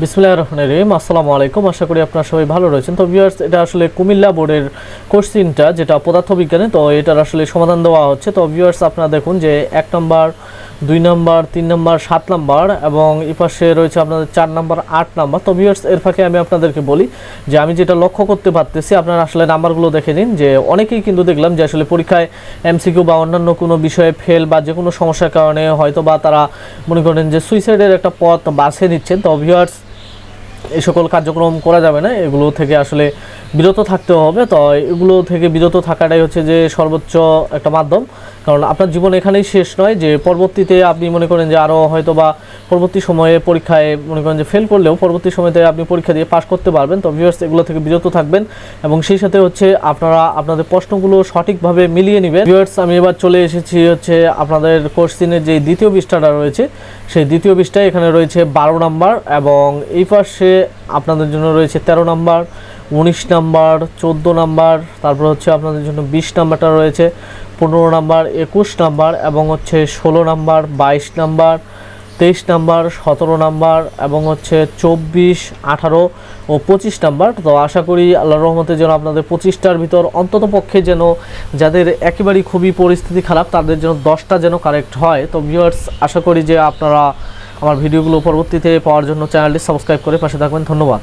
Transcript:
বিসমুল্লাহ রহমান রহিম, আসসালামু আলাইকুম। আশা করি আপনারা সবাই ভালো রয়েছেন। তো ভিউয়ার্স এটা আসলে কুমিল্লা বোর্ডের কোশ্চিনটা, যেটা পদার্থবিজ্ঞানে, তো এটার আসলে সমাধান দেওয়া হচ্ছে। তো ভিউয়ার্স আপনারা দেখুন যে এক নম্বর, দুই নম্বর, তিন নম্বর, সাত নম্বর, এবং এই পাশে রয়েছে আপনাদের চার নম্বর, আট নম্বর। তো ভিউয়ার্স এর ফাঁকে আমি আপনাদেরকে বলি যে আমি যেটা লক্ষ্য করতে পারতেছি, আপনারা আসলে নাম্বারগুলো দেখে নিন, যে অনেকেই কিন্তু দেখলাম যে আসলে পরীক্ষায় এমসিকিউ বা অন্যান্য কোনো বিষয়ে ফেল বা যে কোনো সমস্যার কারণে হয়তো বা তারা মনে করেন যে সুইসাইডের একটা পথ বাছে নিচ্ছেন। তো ভিউয়ার্স এই সকল কার্যক্রম করা যাবে না, এগুলো থেকে আসলে বিরত থাকতে হবে। তো এগুলো থেকে বিরত থাকাটাই হচ্ছে যে সর্বোচ্চ একটা মাধ্যম। কারণ আপনার জীবন এখানেই শেষ নয়, যে পরবর্তীতে আপনি মনে করেন যে আরও হয়তো বা পরবর্তী সময়ে পরীক্ষায় মনে করেন যে ফেল করলেও পরবর্তী সময়তে আপনি পরীক্ষা দিয়ে পাশ করতে পারবেন। তো ভিউয়ার্স এগুলো থেকে বিরত থাকবেন এবং সেই সাথে হচ্ছে আপনারা আপনাদের প্রশ্নগুলো সঠিকভাবে মিলিয়ে নেবেন। ভিউয়ার্স আমি এবার চলে এসেছি হচ্ছে আপনাদের কোশ্চিনের যে দ্বিতীয় পৃষ্ঠাটা রয়েছে, সেই দ্বিতীয় পৃষ্ঠায় এখানে রয়েছে বারো নাম্বার এবং এই পাশে আপনাদের জন্য রয়েছে তেরো নাম্বার। উনিশ নাম্বার, চোদ্দ নাম্বার, তারপর হচ্ছে আপনাদের জন্য বিশ নাম্বারটা রয়েছে, পনেরো নাম্বার, একুশ নাম্বার এবং হচ্ছে ষোলো নাম্বার, বাইশ নাম্বার, তেইশ নাম্বার, সতেরো নাম্বার এবং হচ্ছে চব্বিশ, আঠারো ও পঁচিশ নাম্বার। তো আশা করি আল্লাহর রহমতে যেন আপনাদের পঁচিশটার ভিতর অন্তত পক্ষে যেন যাদের একেবারেই খুবই পরিস্থিতি খারাপ, তাদের যেন দশটা যেন কারেক্ট হয়। তো ভিউয়ার্স, আশা করি যে আপনারা আমার ভিডিওগুলো পরবর্তীতে পাওয়ার জন্য চ্যানেলটি সাবস্ক্রাইব করে পাশে থাকবেন। ধন্যবাদ।